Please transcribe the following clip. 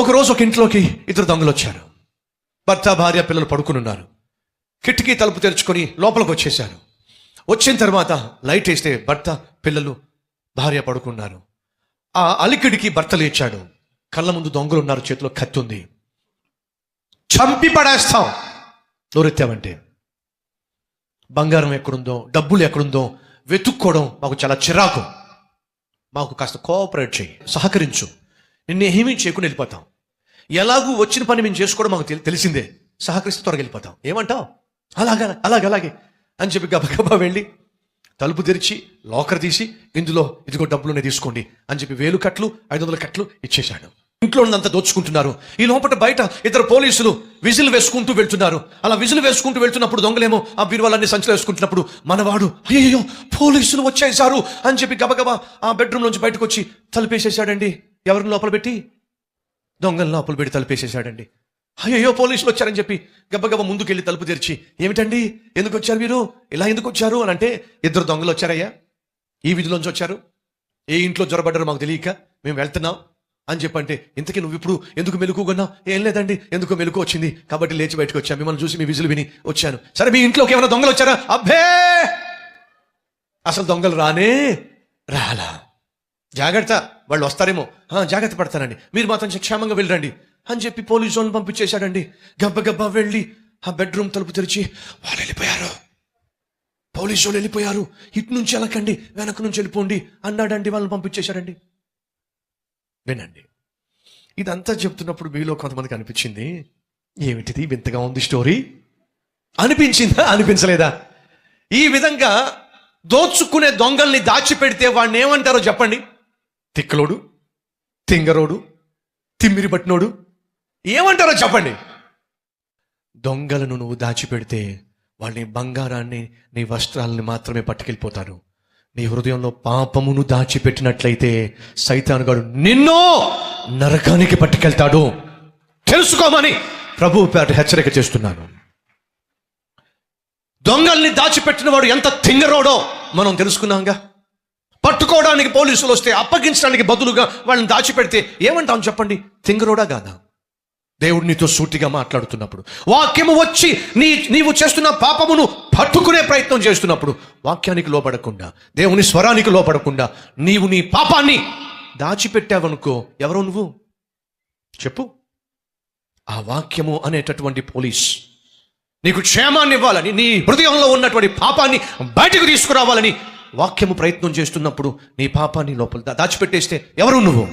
ఒకరోజు ఒక ఇంట్లోకి ఇద్దరు దొంగలు వచ్చారు. భర్త భార్య పిల్లలు పడుకుని ఉన్నారు. కిటికీ తలుపు తెరుచుకొని లోపలికి వచ్చేసారు వచ్చిన తర్వాత లైట్ వేస్తే భర్త పిల్లలు భార్య పడుకున్నారు. ఆ అలికిడికి భర్త లేచాడు. కళ్ళ ముందు దొంగలు ఉన్నారు చేతిలో కత్తి ఉంది. చంపి పడేస్తాం. నోరెత్తామంటే బంగారం ఎక్కడుందో డబ్బులు ఎక్కడుందో వెతుక్కోవడం మాకు చాలా చిరాకు. మాకు కాస్త కోఆపరేట్ చేయి సహకరించు. నిన్ను ఏమీ చేయకుండా వెళ్ళిపోతాం. ఎలాగూ వచ్చిన పని మేము చేసుకోవడం మాకు తెలి- తెలిసిందే. సహకరిస్తే త్వరగా వెళ్ళిపోతాం. ఏమంటావు? అలాగే అలాగే అలాగే అని చెప్పి గబగబా వెళ్ళి తలుపు తెరిచి లాకర్ తీసి ఇందులో ఇదిగో డబ్బులునే తీసుకోండి అని చెప్పి వేలు కట్లు ఐదు వందల కట్లు ఇచ్చేశాడు. ఇంట్లో ఉన్నంత దోచుకుంటున్నారు. ఈ లోపల బయట ఇద్దరు పోలీసులు విజిల్ వేసుకుంటూ వెళ్తున్నారు. అలా విజిల్ వేసుకుంటూ వెళ్తున్నప్పుడు దొంగలేమో ఆ బీరువాలన్నీ సంచులు వేసుకుంటున్నప్పుడు మనవాడు అయ్యో పోలీసులు వచ్చేసారు అని చెప్పి గబగబా ఆ బెడ్రూమ్ నుంచి బయటకు వచ్చి తలుపేసేసాడండి ఎవరిని లోపల పెట్టి? దొంగలు లోపల పెట్టి తలుపేసేసాడండి అయ్యో పోలీసులు వచ్చారని చెప్పి గబ్బగబ్బ ముందుకెళ్ళి తలుపు తెరిచి ఏమిటండి? ఎందుకు వచ్చారు మీరు? ఇలా ఎందుకు వచ్చారు? అని అంటే ఇద్దరు దొంగలు వచ్చారయ్యా. ఈ విధిలోంచి వచ్చారు. ఏ ఇంట్లో జ్వరబడ్డారో మాకు తెలియక మేము వెళ్తున్నాం. అని చెప్పంటే ఇంతకీ నువ్వు ఇప్పుడు ఎందుకు మెలుకున్నావు ఏం లేదండి ఎందుకు మెలుకు వచ్చింది. కాబట్టి లేచి బయటకు వచ్చాను మిమ్మల్ని చూసి మీ విజులు విని వచ్చాను. సరే మీ ఇంట్లోకి ఏమైనా దొంగలు వచ్చారా? అబ్బే! అసలు దొంగలు రానే రాలా. జాగ్రత్త వాళ్ళు వస్తారేమో. జాగ్రత్త పడతానండి. మీరు మాత్రం క్షేమంగా వెళ్ళండి అని చెప్పి పోలీసు వాళ్ళని పంపించేశాడండి. గబ్బ గబ్బా వెళ్ళి ఆ బెడ్రూమ్ తలుపు తెరిచి వాళ్ళు వెళ్ళిపోయారు. పోలీసు వాళ్ళు వెళ్ళిపోయారు. ఇటు నుంచి వెళ్ళకండి వెనక నుంచి వెళ్ళిపోండి అన్నాడండి వాళ్ళని పంపించేశాడండి. వినండి. ఇదంతా చెప్తున్నప్పుడు మీలో కొంతమందికి అనిపించింది ఏమిటిది? వింతగా ఉంది స్టోరీ. అనిపించిందా? అనిపించలేదా? ఈ విధంగా దోచుకునే దొంగల్ని దాచిపెడితే వాడిని ఏమంటారో చెప్పండి. తిక్కలోడు తింగరోడు తిమ్మిరి పట్టినోడు. ఏమంటారో చెప్పండి. దొంగలను నువ్వు దాచిపెడితే వాళ్ళని బంగారాన్ని నీ వస్త్రాలని మాత్రమే పట్టుకెళ్ళిపోతారు. నీ హృదయంలో పాపమును దాచిపెట్టినట్లయితే సైతానుగాడు నిన్నో నరకానికి పట్టుకెళ్తాడు. తెలుసుకోమని ప్రభు పేట హెచ్చరిక చేస్తున్నాను. దొంగల్ని దాచిపెట్టిన వాడు ఎంత తింగరోడో మనం తెలుసుకున్నాంగా? పట్టుకోవడానికి పోలీసులు వస్తే అప్పగించడానికి బదులుగా వాళ్ళని దాచిపెడితే ఏమంటాం చెప్పండి? తింగరోడా కాదా? దేవుడు నీతో సూటిగా మాట్లాడుతున్నప్పుడు వాక్యము వచ్చి నీ నీవు చేస్తున్న పాపమును పట్టుకునే ప్రయత్నం చేస్తున్నప్పుడు వాక్యానికి లోపడకుండా దేవుని స్వరానికి లోపడకుండా నీవు నీ పాపాన్ని దాచిపెట్టావనుకో ఎవరో నువ్వు? చెప్పు. ఆ వాక్యము అనేటటువంటి పోలీస్ నీకు క్షేమాన్ని ఇవ్వాలని నీ హృదయంలో ఉన్నటువంటి పాపాన్ని బయటకు తీసుకురావాలని వాక్యము ప్రయత్నం చేస్తున్నప్పుడు నీ పాపాన్ని లోపల దాచిపెట్టేస్తే ఎవరు నువ్వు?